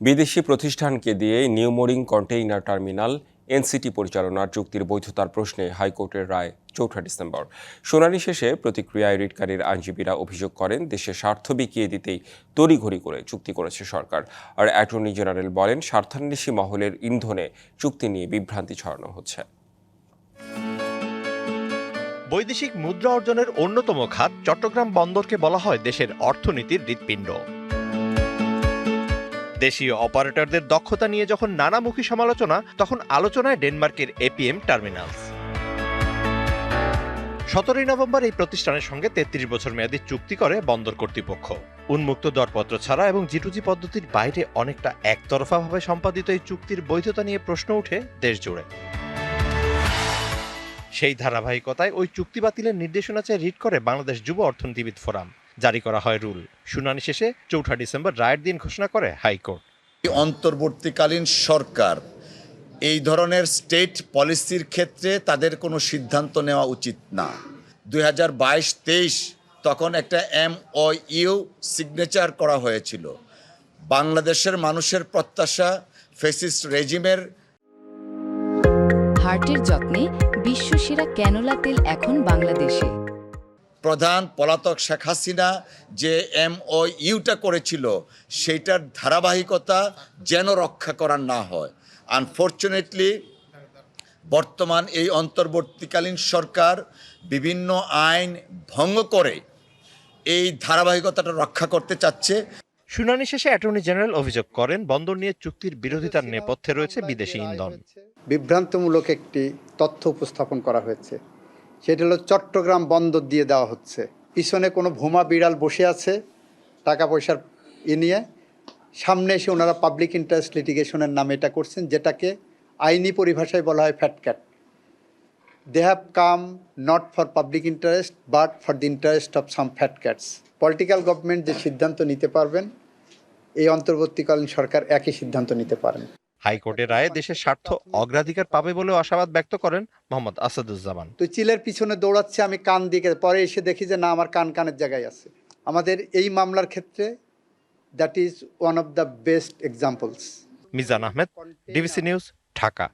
বিদেশি প্রতিষ্ঠানকে দিয়ে নিউমোরিং কন্টেইনার টার্মিনাল এনসিটি পরিচালনার চুক্তির বৈধতার প্রশ্নে হাইকোর্টের রায় চৌঠা ডিসেম্বর। শুনানি শেষে প্রতিক্রিয়ায় রিটকারীর আইনজীবীরা অভিযোগ করেন, দেশের স্বার্থ বিকিয়ে দিতেই তড়িঘড়ি করে চুক্তি করেছে সরকার। আর অ্যাটর্নি জেনারেল বলেন, স্বার্থান্বেষী মহলের ইন্ধনে চুক্তি নিয়ে বিভ্রান্তি ছড়ানো হচ্ছে। বৈদেশিক মুদ্রা অর্জনের অন্যতম খাত চট্টগ্রাম বন্দরকে বলা হয় দেশের অর্থনীতির হৃৎপিণ্ড। দেশীয় অপারেটরদের দক্ষতা নিয়ে যখন নানামুখী সমালোচনা, তখন আলোচনায় ডেনমার্কের এপিএম টার্মিনালস। সতেরোই নভেম্বর এই প্রতিষ্ঠানের সঙ্গে তেত্রিশ বছর মেয়াদী চুক্তি করে বন্দর কর্তৃপক্ষ। উন্মুক্ত দরপত্র ছাড়া এবং জিটুজি পদ্ধতির বাইরে অনেকটা একতরফাভাবে সম্পাদিত এই চুক্তির বৈধতা নিয়ে প্রশ্ন উঠে দেশ জুড়ে। সেই ধারাবাহিকতায় ওই চুক্তি বাতিলের নির্দেশনা চেয়ে রিট করে বাংলাদেশ যুব অর্থনীতিবিদ ফোরাম। জারি করা হয় রুল। শুনানি শেষে চৌঠা ডিসেম্বর রায়ের দিন ঘোষণা করে হাইকোর্ট। অন্তর্বর্তীকালীন সরকার এই ধরনের স্টেট পলিসির ক্ষেত্রে তাদের কোনো সিদ্ধান্ত নেওয়া উচিত না। দুই হাজার বাইশ তেইশ তখন একটা এম ও ইউ সিগনেচার করা হয়েছিল। বাংলাদেশের মানুষের প্রত্যাশা ফেসিস্ট রেজিমের হার্টের যত্নে বিশ্বসেরা ক্যানোলা তেল এখন বাংলাদেশে। প্রধান পলাতক শেখ হাসিনা যে এম ও ইউটা করেছিল সেইটার ধারাবাহিকতা যেন রক্ষা করার না হয়। আনফর্চুনেটলি বর্তমান এই অন্তর্বর্তীকালীন সরকার বিভিন্ন আইন ভঙ্গ করে এই ধারাবাহিকতাটা রক্ষা করতে চাচ্ছে। শুনানি শেষে অ্যাটর্নি জেনারেল অভিযোগ করেন বন্দর নিয়ে চুক্তির বিরোধিতার নেপথ্যে রয়েছে বিদেশি ইন্ধন। বিভ্রান্তমূলক একটি তথ্য উপস্থাপন করা হয়েছে। সেটা হলো চট্টগ্রাম বন্দর দিয়ে দেওয়া হচ্ছে। পিছনে কোনো ভোমা বিড়াল বসে আছে, টাকা পয়সার ই নিয়ে। সামনে এসে ওনারা পাবলিক ইন্টারেস্ট লিটিগেশনের নামে এটা করছেন, যেটাকে আইনি পরিভাষায় বলা হয় fat cat they have come not for public interest but for the interest of some fat cats political government যে সিদ্ধান্ত নিতে পারবেন, এই অন্তর্বর্তীকালীন সরকার একই সিদ্ধান্ত নিতে পারেন। হাইকোর্টের রায়ে দেশের স্বার্থ অগ্রাধিকার পাবে বলে আশাবাদ ব্যক্ত করেন মোহাম্মদ আসাদুজ্জামান। তো চিলের পিছনে দৌড়াচ্ছে আমি কান দিকে পরে এসে দেখি যে না আমার কান কানের জায়গায় আছে। আমাদের এই মামলার ক্ষেত্রে that is one of the best examples Mizan Ahmed DBC news Dhaka.